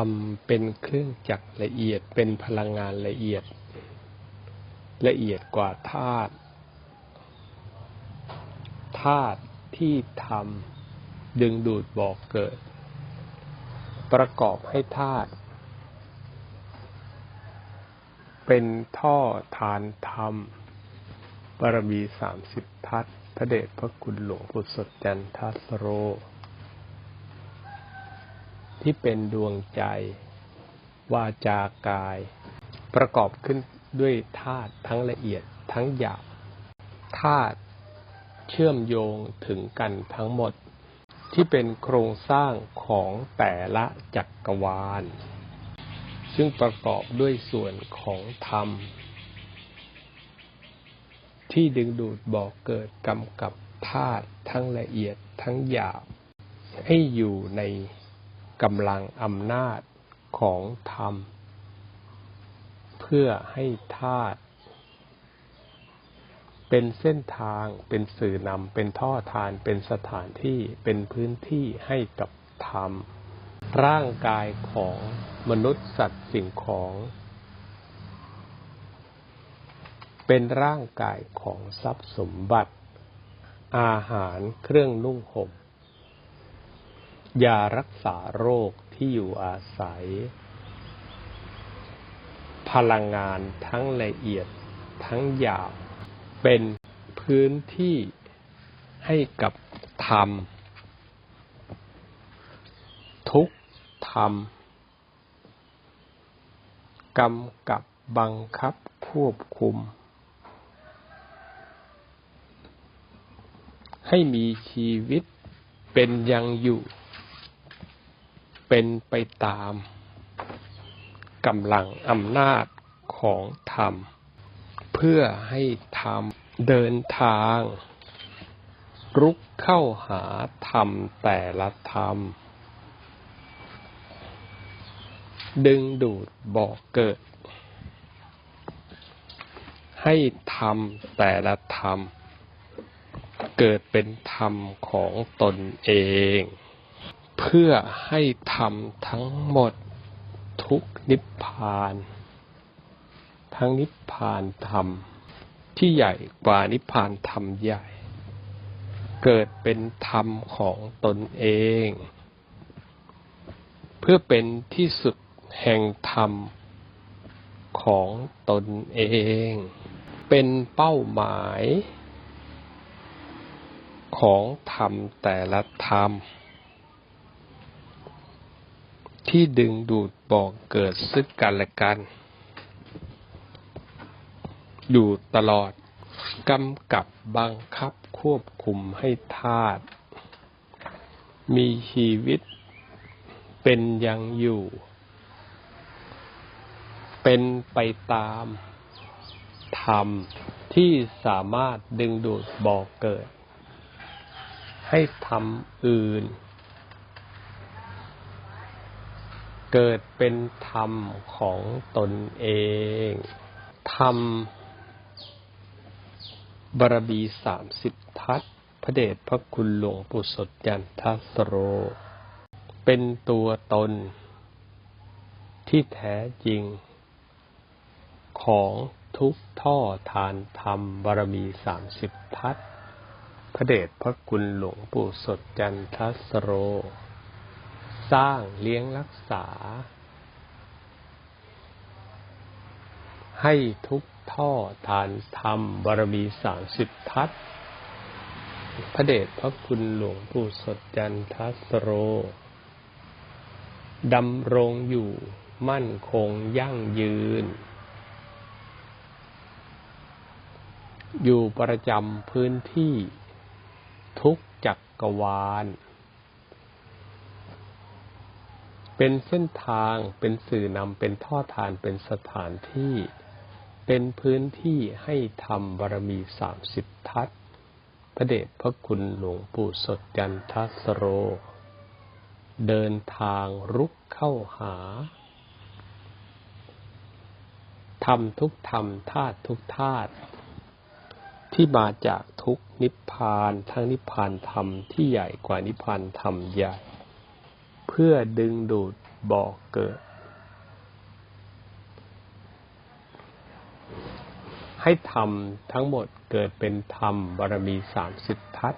รมเป็นเครื่องจักรละเอียดเป็นพลังงานละเอียด ละเอียดกว่าธาตุธาตุที่ทำดึงดูดบอกเกิด ประกอบให้ธาตุเป็นท่อทานธรรมบารมีสามสิบทัศพระเดชพระคุณหลวงปู่สดจันทัสโร ที่เป็นดวงใจ วาจากาย ประกอบขึ้นด้วยธาตุทั้งละเอียดทั้งหยาบธาตุเชื่อมโยงถึงกันทั้งหมด ที่เป็นโครงสร้างของแต่ละจักรวาล ซึ่งประกอบด้วยส่วนของธรรม ที่ดึงดูดบอกเกิดกำกับธาตุทั้งละเอียดทั้งหยาบให้อยู่ใน กำลังอำนาจของธรรม เพื่อให้ธาตุเป็นเส้นทางเป็นสื่อนำเป็นท่อทานเป็นสถานที่เป็นพื้นที่ให้กับธรรม ร่างกายของมนุษย์สัตว์สิ่งของ เป็นร่างกายของทรัพย์สมบัติ อาหารเครื่องนุ่งห่ม ยารักษาโรคที่อยู่อาศัย พลังงานทั้งละเอียดทั้งหยาบเป็นพื้นที่ให้กับธรรม ทุกธรรมกำกับบังคับควบคุม ให้มีชีวิตเป็นยังอยู่ เป็นไปตามกำลังอำนาจของธรรม เพื่อให้ธรรมเดินทางรุกเข้าหาธรรมแต่ละธรรม ดึงดูดบอกเกิด ให้ธรรมแต่ละธรรม เกิดเป็นธรรมของตนเอง พื่อให้ธรรมทั้งหมดทุกนิพพาน ทั้งนิพพานธรรม ที่ใหญ่กว่านิพพานธรรมใหญ่ เกิดเป็นธรรมของตนเอง เพื่อเป็นที่สุดแห่งธรรมของตนเอง เป็นเป้าหมาย ของธรรมแต่ละธรรม ที่ดึงดูดบอกเกิดซึ่งกันและกัน อยู่ตลอดกำกับบังคับควบคุมให้ธาตุมีชีวิตเป็นยังอยู่ เป็นไปตามธรรมที่สามารถดึงดูดบอกเกิด ให้ทำอื่น เกิดเป็นธรรมของตนเอง ธรรมบารมีสามสิบทัศพระเดชพระคุณหลวงปู่สดยันทัสโร เป็นตัวตนที่แท้จริง ของทุกท่อทานธรรมบารมีสามสิบทัศพระเดชพระคุณหลวงปู่สดจันทัสโร สร้างเลี้ยงรักษา ให้ทุกท่อทานธรรมบารมีสามสิบทัศพระเดชพระคุณหลวงปู่สดจันทัสโรดำรงอยู่มั่นคงยั่งยืน อยู่ประจำพื้นที่ทุกจักกรวาล เป็นเส้นทางเป็นสื่อนำเป็นท่อทานเป็นสถานที่ เป็นพื้นที่ให้ทำบารมีสามสิบทัศพระเดชพระคุณหลวงปู่สดยันทัสโร เดินทางรุกเข้าหาทำทุกธรรมธาตุทุกธาตุที่มาจากทุกนิพพานทั้งนิพพานธรรมที่ใหญ่กว่านิพพานธรรมใหญ่ เพื่อดึงดูดบ่อเกิด ให้ธรรมทั้งหมดเกิดเป็นธรรมบารมีสามสิบทัศ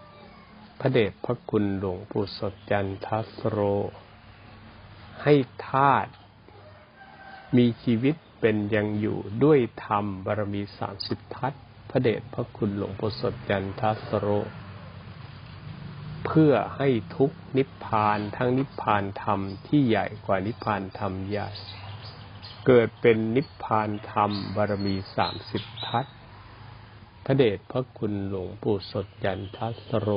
พระเดชพระคุณหลวงปู่สดจันทัสโร ให้ธาตุมีชีวิตเป็นยังอยู่ด้วยธรรมบารมีสามสิบทัศพระเดชพระคุณหลวงปู่สดจันทัสโร เพื่อให้ทุกนิพพานทั้งนิพพานธรรมที่ใหญ่กว่านิพพานธรรมใหญ่ เกิดเป็นนิพพานธรรมบารมีสามสิบทัศพระเดชพระคุณหลวงปู่สดยันทัสโร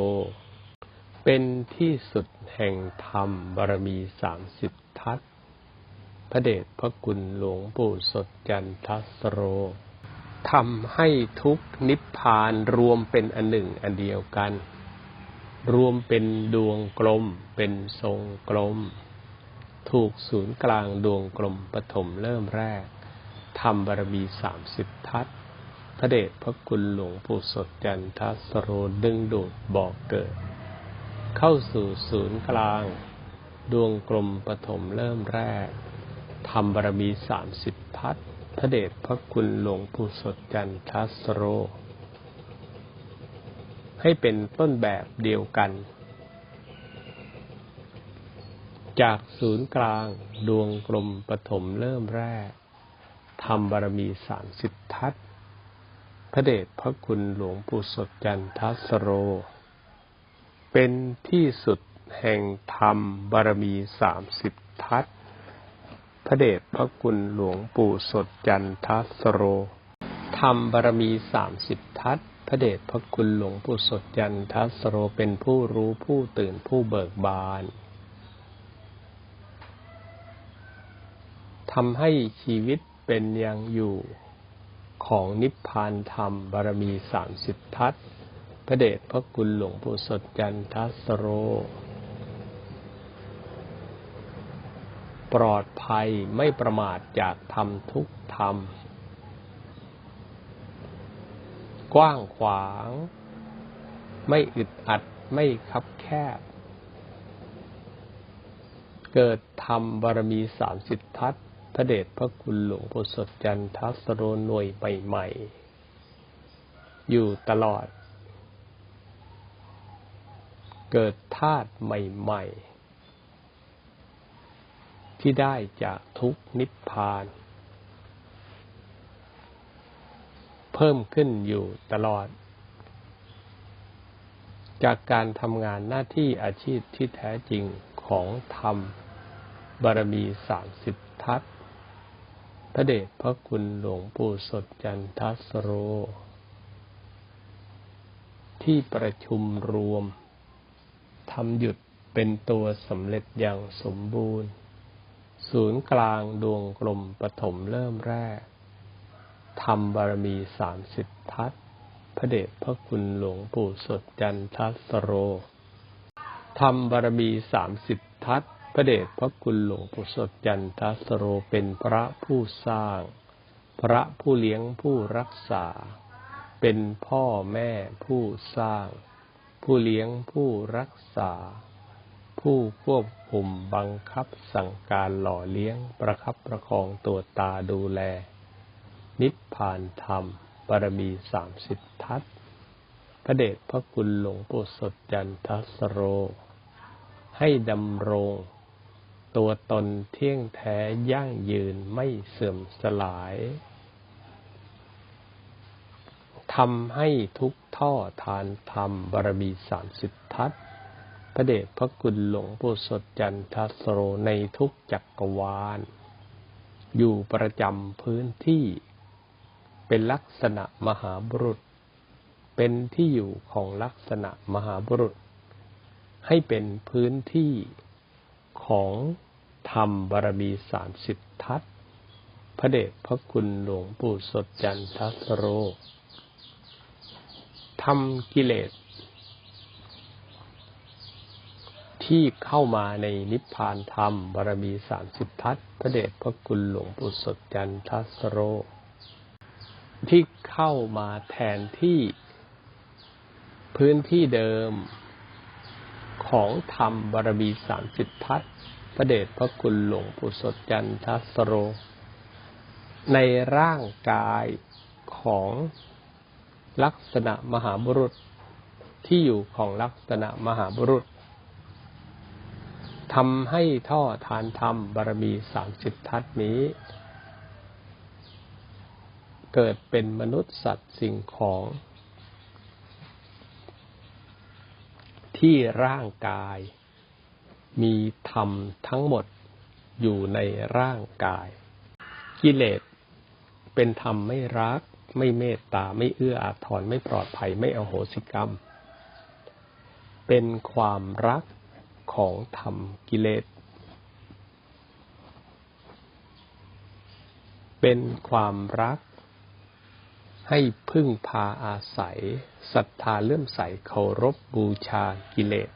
เป็นที่สุดแห่งธรรมบารมีสามสิบทัศพระเดชพระคุณหลวงปู่สดยันทัสโรทำให้ทุกนิพพานรวมเป็นอันหนึ่งอันเดียวกัน รวมเป็นดวงกลม เป็นทรงกลม ถูกศูนย์กลางดวงกลมปฐมเริ่มแรกทำบารมีสามสิบทัศพระเดชพระคุณหลวงปู่สดจันทสโรดึงดูดบอกเกิด เข้าสู่ศูนย์กลาง ดวงกลมปฐมเริ่มแรกทำบารมีสามสิบทัศพระเดชพระคุณหลวงปู่สดจันทสโร ให้เป็นต้นแบบเดียวกัน จากศูนย์กลางดวงกลมปฐมเริ่มแรกทำบารมีสามสิบทัศพระเดชพระคุณหลวงปู่สดจันทัสโร เป็นที่สุดแห่งธรรมบารมีสามสิบทัศพระเดชพระคุณหลวงปู่สดจันทัสโรธรรมบารมีสามสิบทัศ พระเดชพระคุณหลวงปู่สดจันทัสโรเป็นผู้รู้ผู้ตื่นผู้เบิกบานทำให้ชีวิตเป็นยังอยู่ของนิพพานธรรมบารมีสามสิบทัศพระเดชพระคุณหลวงปู่สดจันทัสโร ปลอดภัยไม่ประมาทจากธรรมทุกธรรม กว้างขวาง ไม่อึดอัดไม่คับแคบ เกิดธรรมบารมีสามสิบทัศพระเดชพระคุณหลวงปู่สดจันทัสโรนวยใหม่ๆอยู่ตลอด เกิดธาตุใหม่ ๆ ที่ได้จากทุกนิพพาน เพิ่มขึ้นอยู่ตลอด จากการทำงานหน้าที่อาชีพที่แท้จริงของธรรม บารมีสามสิบทัศพระเดชพระคุณหลวงปู่สดจันทัสโร ที่ประชุมรวมทำหยุดเป็นตัวสำเร็จอย่างสมบูรณ์ ศูนย์กลางดวงกลมปฐมเริ่มแรก ทำบารมีสามสิบทัศพระเดชพระคุณหลวงปู่สดจันทัสโรทำบารมีสามสิบทัศพระเดชพระคุณหลวงปู่สดจันทัสโรเป็นพระผู้สร้าง พระผู้เลี้ยงผู้รักษา เป็นพ่อแม่ผู้สร้าง ผู้เลี้ยงผู้รักษา ผู้ควบคุมบังคับสั่งการหล่อเลี้ยงประคับประคองตัวตาดูแล นิพพานธรรมบารมีสามสิบทัศพระเดชพระคุณหลวงปู่สดจันทัสโร ให้ดำรง ตัวตนเที่ยงแท้ยั่งยืนไม่เสื่อมสลายทำให้ทุกท่อทานธรรมบารมีสามสิบทัศพระเดชพระคุณหลวงปู่สดจันทัสโรในทุกจักรวาล อยู่ประจำพื้นที่ เป็นลักษณะมหาบุรุษ เป็นที่อยู่ของลักษณะมหาบุรุษ ให้เป็นพื้นที่ของธรรมบารมีสามสิบทัศพระเดชพระคุณหลวงปู่สดจันทัสโรทำกิเลส ที่เข้ามาในนิพพานธรรมบารมีสามสิบทัศพระเดชพระคุณหลวงปู่สดจันทัสโร ที่เข้ามาแทนที่พื้นที่เดิมของธรรมบารมีสามสิบทัศน์พระเดชพระคุณหลวงปู่สดจันทสโร ในร่างกายของลักษณะมหาบุรุษที่อยู่ของลักษณะมหาบุรุษทำให้ท่อทานธรรมบารมีสามสิบทัศนี้ เกิดเป็นมนุษย์สัตว์สิ่งของ ที่ร่างกาย มีธรรมทั้งหมดอยู่ในร่างกาย กิเลสเป็นธรรมไม่รัก ไม่เมตตาไม่เอื้ออาทรไม่ปลอดภัยไม่อโหสิกรรม เป็นความรักของธรรมกิเลสเป็นความรัก ให้พึ่งพาอาศัยศรัทธาเลื่อมใสเคารพบูชากิเลส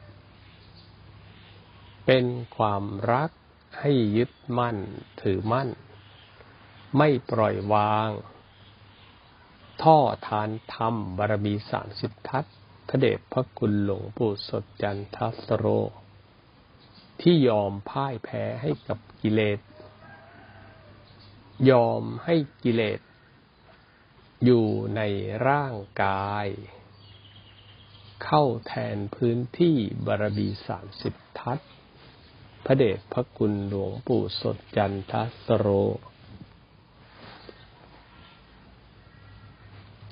เป็นความรักให้ยึดมั่นถือมั่น ไม่ปล่อยวาง ท่อทานธรรมบารมีสามสิบทัศพระเดชพระคุณหลวงปู่สดจันทสโร ที่ยอมพ่ายแพ้ให้กับกิเลส ยอมให้กิเลส อยู่ในร่างกาย เข้าแทนพื้นที่บารมีสามสิบทัศพระเดชพระคุณหลวงปู่สดจันทสโร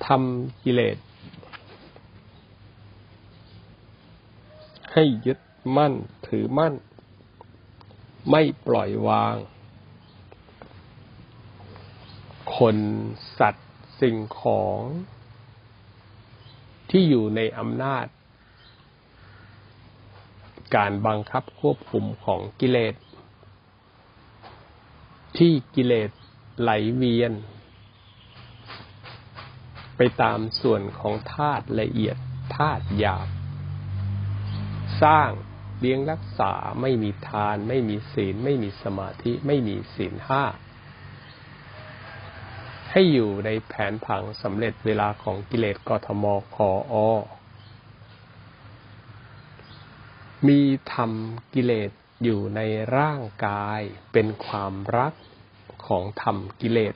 ทำกิเลส ให้ยึดมั่นถือมั่น ไม่ปล่อยวาง คนสัตว สิ่งของที่อยู่ในอำนาจ การบังคับควบคุมของกิเลส ที่กิเลสไหลเวียน ไปตามส่วนของธาตุละเอียดธาตุหยาบ สร้างเลี้ยงรักษาไม่มีทาน ไม่มีศีล ไม่มีสมาธิ ไม่มีศีลห้า ให้อยู่ในแผนผังสำเร็จเวลาของกิเลสกทมคออมีธรรมกิเลสอยู่ในร่างกายเป็นความรักของธรรมกิเลส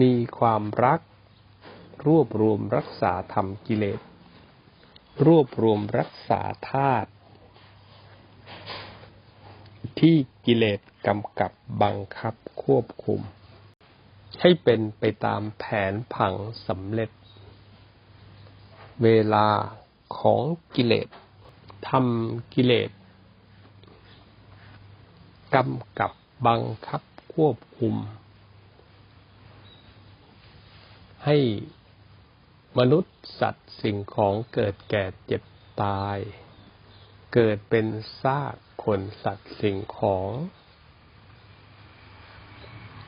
มีความรัก รวบรวมรักษาธรรมกิเลส รวบรวมรักษาธาตุ ที่กิเลสกำกับบังคับควบคุม ให้เป็นไปตามแผนผังสำเร็จ เวลาของกิเลสทำกิเลสกำกับบังคับควบคุม ให้มนุษย์สัตว์สิ่งของเกิดแก่เจ็บตาย เกิดเป็นซาก คนสัตว์สิ่งของ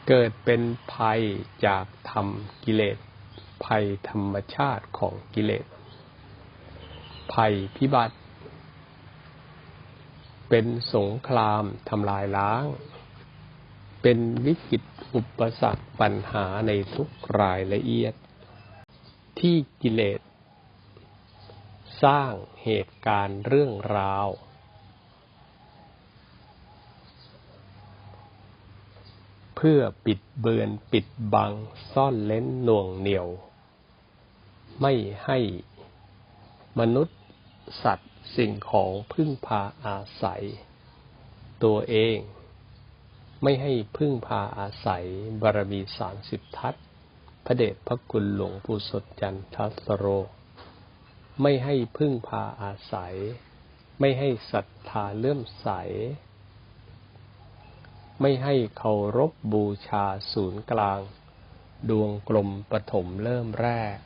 เกิดเป็นภัยจากธรรมกิเลส ภัยธรรมชาติของกิเลส ภัยพิบัติ เป็นสงครามทำลายล้าง เป็นวิกฤตอุปสรรคปัญหาในทุกรายละเอียด ที่กิเลส สร้างเหตุการณ์เรื่องราว เพื่อปิดเบือนปิดบังซ่อนเล้นหน่วงเหนี่ยว ไม่ให้มนุษย์สัตว์สิ่งของพึ่งพาอาศัย ตัวเอง ไม่ให้พึ่งพาอาศัยบารมีสามสิบทัศพระเดชพระคุณหลวงปู่สดจันทัสโร ไม่ให้พึ่งพาอาศัย ไม่ให้ศรัทธาเลื่อมใส ไม่ให้เคารพบูชาศูนย์กลาง ดวงกลมปฐมเริ่มแรก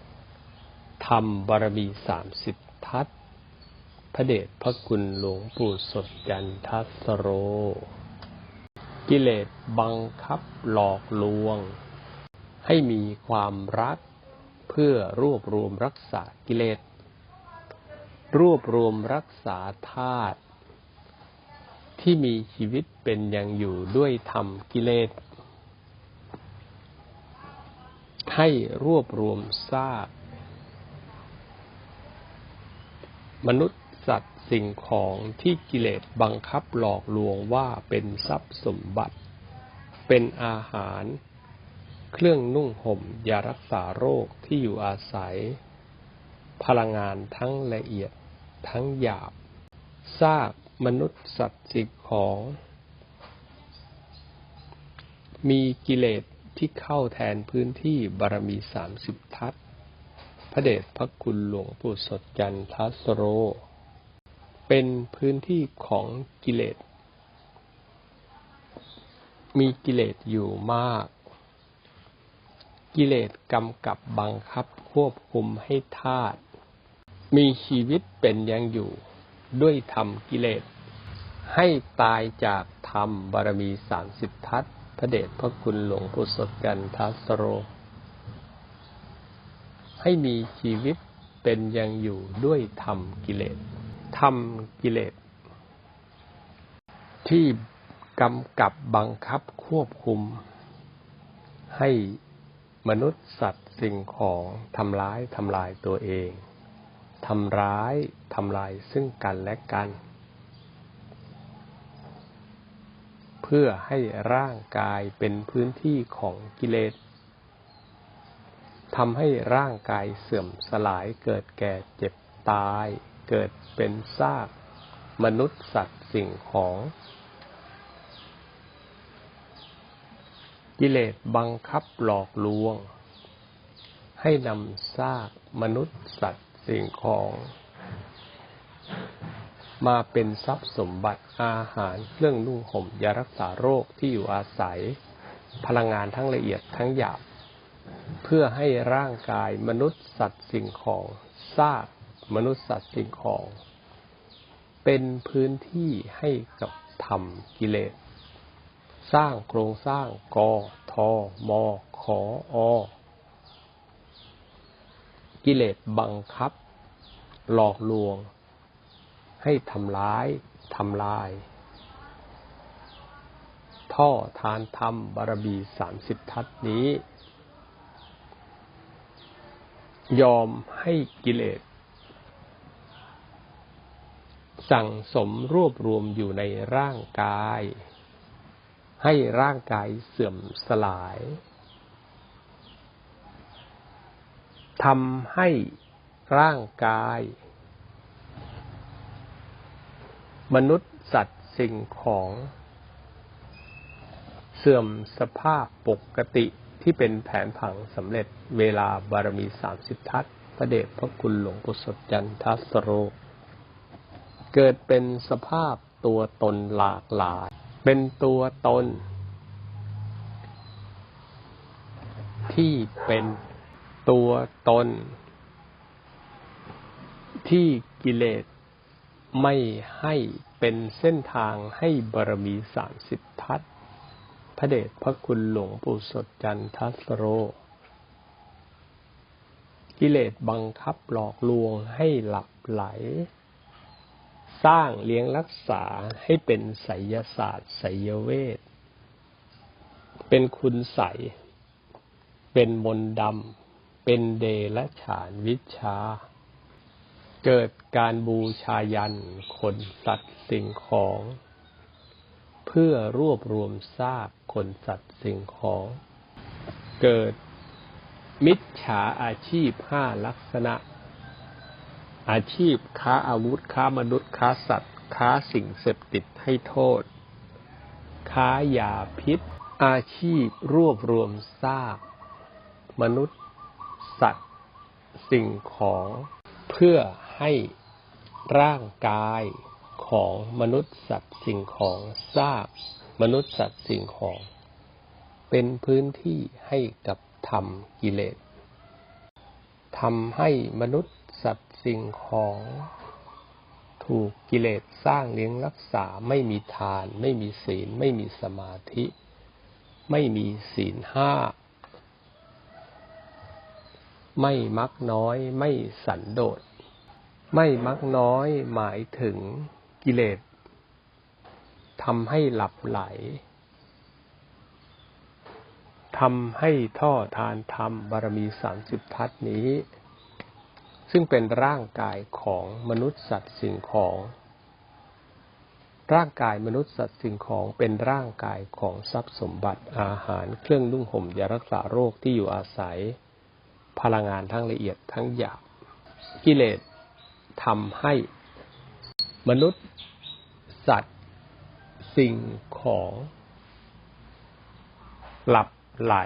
ทำบารมีสามสิบทัศพระเดชพระคุณหลวงปู่สดจันทัสโร กิเลสบังคับหลอกลวง ให้มีความรัก เพื่อรวบรวมรักษากิเลส รวบรวมรักษาธาตุ ที่มีชีวิตเป็นอย่างอยู่ด้วยธรรมกิเลส ให้รวบรวมซากมนุษย์สัตว์สิ่งของที่กิเลสบังคับหลอกลวงว่าเป็นทรัพย์สมบัติ เป็นอาหาร เครื่องนุ่งห่มยารักษาโรคที่อยู่อาศัย พลังงานทั้งละเอียดทั้งหยาบซาก มนุษย์สัตว์สิ่งของ มีกิเลสที่เข้าแทนพื้นที่บารมีสามสิบทัศพระเดชพระคุณหลวงปู่สดจันทัสโร เป็นพื้นที่ของกิเลส มีกิเลสอยู่มาก กิเลสกำกับบังคับควบคุมให้ธาตุมีชีวิตเป็นยังอยู่ ด้วยธรรมกิเลส ให้ตายจากธรรมบารมีสามสิบทัศพระเดชพระคุณหลวงปู่สดกันทัสโร ให้มีชีวิตเป็นยังอยู่ด้วยธรรมกิเลส ธรรมกิเลส ที่กำกับบังคับควบคุม ให้มนุษย์สัตว์สิ่งของทำร้ายทำลายตัวเอง ทำร้ายทำลายซึ่งกันและกัน เพื่อให้ร่างกายเป็นพื้นที่ของกิเลสทำให้ร่างกายเสื่อมสลายเกิดแก่เจ็บตาย เกิดเป็นซาก มนุษย์สัตว์สิ่งของ กิเลสบังคับหลอกลวง ให้นำซากมนุษย์สัตว์ สิ่งของ มาเป็นทรัพย์สมบัติอาหารเครื่องนุ่งห่มยารักษาโรคที่อยู่อาศัย พลังงานทั้งละเอียดทั้งหยาบ เพื่อให้ร่างกายมนุษย์สัตว์สิ่งของซากมนุษย์สัตว์สิ่งของ เป็นพื้นที่ให้กับธรรมกิเลส สร้างโครงสร้างกอทอมอขออ กิเลสบังคับ หลอกลวง ให้ทำร้ายทำลาย ท่อทานธรรมบารมีสามสิบทัศนี้ ยอมให้กิเลส สั่งสมรวบรวมอยู่ในร่างกาย ให้ร่างกายเสื่อมสลาย ทำให้ร่างกาย มนุษย์สัตว์สิ่งของ เสื่อมสภาพปกติที่เป็นแผนผังสำเร็จเวลาบารมีสามสิบทัศพระเดชพระคุณหลวงปู่สดจันทัสโร เกิดเป็นสภาพตัวตนหลากหลาย เป็นตัวตน ที่เป็น ตัวตน ที่กิเลสไม่ให้เป็นเส้นทางให้บารมีสามสิบทัศพระเดชพระคุณหลวงปู่สดจันทัสโร กิเลสบังคับหลอกลวงให้หลับไหล สร้างเลี้ยงรักษาให้เป็นไสยศาสตร์ไสยเวท เป็นคุณใส เป็นมนดำ เป็นเดละฉานวิชา เกิดการบูชายันคนสัตว์สิ่งของ เพื่อรวบรวมซากคนสัตว์สิ่งของ เกิดมิจฉาอาชีพห้าลักษณะ อาชีพค้าอาวุธค้ามนุษย์ค้าสัตว์ ค้าสิ่งเสพติดให้โทษ ค้ายาพิษ อาชีพรวบรวมซาก มนุษย์ สิ่งของเพื่อให้ร่างกายของมนุษย์สัตว์สิ่งของทราบ มนุษย์สัตว์สิ่งของ เป็นพื้นที่ให้กับธรรมกิเลสทำให้มนุษย์สัตว์สิ่งของ ถูกกิเลสสร้างเลี้ยงรักษาไม่มีทาน ไม่มีศีล ไม่มีสมาธิ ไม่มีศีลห้า ไม่มักน้อยไม่สันโดษ ไม่มักน้อยหมายถึงกิเลสทำให้หลับไหลทำให้ท่อทานธรรมบารมีสามสิบทัศนี้ ซึ่งเป็นร่างกายของมนุษย์สัตว์สิ่งของ ร่างกายมนุษย์สัตว์สิ่งของเป็นร่างกายของทรัพย์สมบัติอาหารเครื่องนุ่งห่มยารักษาโรคที่อยู่อาศัย พลังงานทั้งละเอียดทั้งหยาบกิเลสทำให้มนุษย์สัตว์ สิ่งของ หลับไหล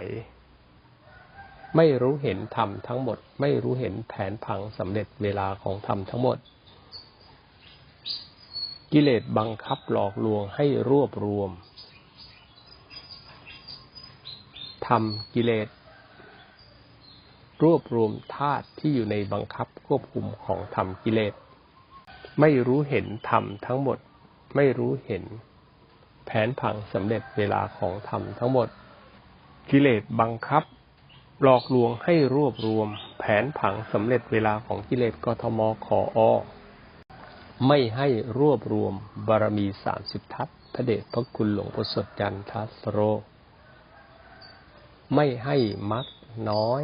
ไม่รู้เห็นธรรมทั้งหมด ไม่รู้เห็นแผนพังสำเร็จเวลาของธรรมทั้งหมด กิเลสบังคับหลอกลวงให้รวบรวมทำกิเลส รวบรวมธาตุที่อยู่ในบังคับควบคุมของธรรมกิเลส ไม่รู้เห็นธรรมทั้งหมด ไม่รู้เห็น แผนผังสำเร็จเวลาของธรรมทั้งหมด กิเลสบังคับ หลอกลวงให้รวบรวม แผนผังสำเร็จเวลาของกิเลสกทมขออไม่ให้รวบรวมบารมีสามสิบทัศพระเดชพระคุณหลวงพ่อสดจันทัสโร ไม่ให้มักน้อย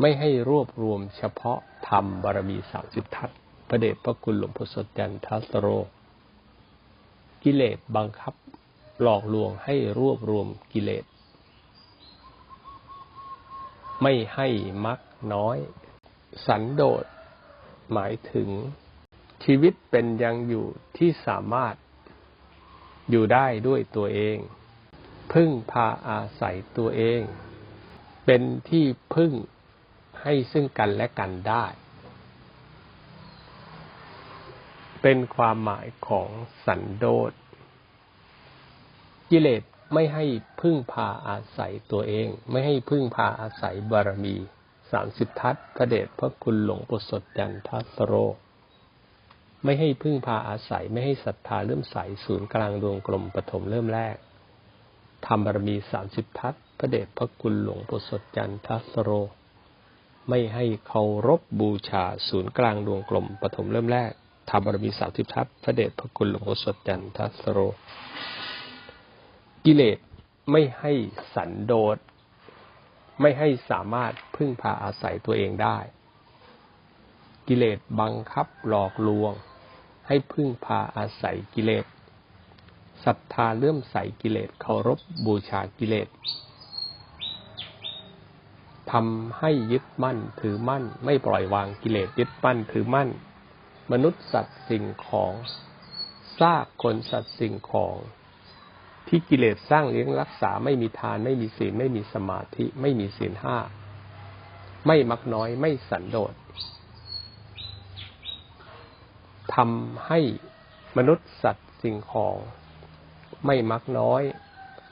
ไม่ให้รวบรวมเฉพาะธรรมบารมีสามสิบทัศน์พระเดชพระคุณหลวงพ่อสดจันทัสโร กิเลสบังคับหลอกลวงให้รวบรวมกิเลส ไม่ให้มักน้อย สันโดษ หมายถึงชีวิตเป็นยังอยู่ที่สามารถอยู่ได้ด้วยตัวเอง พึ่งพาอาศัยตัวเอง เป็นที่พึ่ง ให้ซึ่งกันและกันได้ เป็นความหมายของสันโดษกิเลสไม่ให้พึ่งพาอาศัยตัวเอง ไม่ให้พึ่งพาอาศัยบารมีสามสิบทัศพระเดชพระคุณหลวงปสดจันทัสโร ไม่ให้พึ่งพาอาศัยไม่ให้ศรัทธาเริ่มใสศูนย์กลางดวงกลมปฐมเริ่มแรกทำบารมีสามสิบทัศพระเดชพระคุณหลวงปสดจันทัสโร ให้เคารพบูชาศูนย์กลางดวงกลมปฐมเริ่มแรกทำบารมีสามสิบทัศพระเดชพระคุณหลวงปู่สดจันทัสโร กิเลสไม่ให้สันโดษ ไม่ให้สามารถพึ่งพาอาศัยตัวเองได้ กิเลสบังคับหลอกลวง ให้พึ่งพาอาศัยกิเลสศรัทธาเลื่อมใสกิเลสเคารพบูชากิเลส ทำให้ยึดมั่นถือมั่น ไม่ปล่อยวางกิเลสยึดมั่นถือมั่น มนุษย์สัตว์สิ่งของซากคนสัตว์สิ่งของ ที่กิเลสสร้างเลี้ยงรักษาไม่มีทาน ไม่มีศีลไม่มีสมาธิ ไม่มีศีลห้าไม่มักน้อยไม่สันโดษทำให้มนุษย์สัตว์สิ่งของ ไม่มักน้อย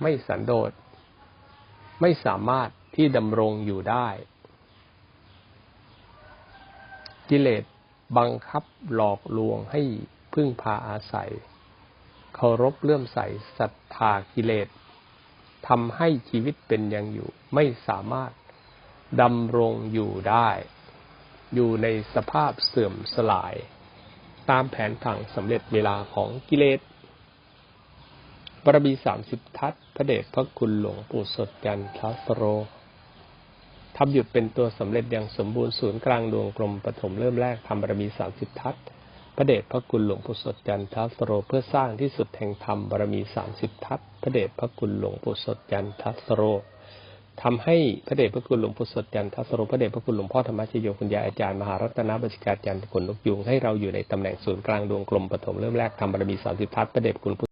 ไม่สันโดษไม่สามารถ ที่ดำรงอยู่ได้ กิเลสบังคับหลอกลวงให้พึ่งพาอาศัย เคารพเลื่อมใสศรัทธากิเลสทำให้ชีวิตเป็นอย่างอยู่ ไม่สามารถดำรงอยู่ได้ อยู่ในสภาพเสื่อมสลาย ตามแผนผังสำเร็จเวลาของกิเลสบารมีสามสิบทัศพระเดชพระคุณหลวงปู่สดยันทัสโร ทำหยุดเป็นตัวสำเร็จอย่างสมบูรณ์ศูนย์กลางดวงกลมปฐมเริ่มแรกทำบารมีสามสิบทัศพระเดชพระคุณหลวงปู่สดยันทัสโรเพื่อสร้างที่สุดแห่งธรรมบารมีสามสิบทัศพระเดชพระคุณหลวงปู่สดยันทัสโรทำให้พระเดชพระคุณหลวงปู่สดยันทัสโรพระเดชพระคุณหลวงพ่อธรรมชโยคุณยายอาจารย์มหารัตนบัญชาการยันตะกุลนกยุงให้เราอยู่ในตำแหน่งศูนย์กลางดวงกลมปฐมเริ่มแรกทำบารมีสามสิบทัศพระเดชคุณ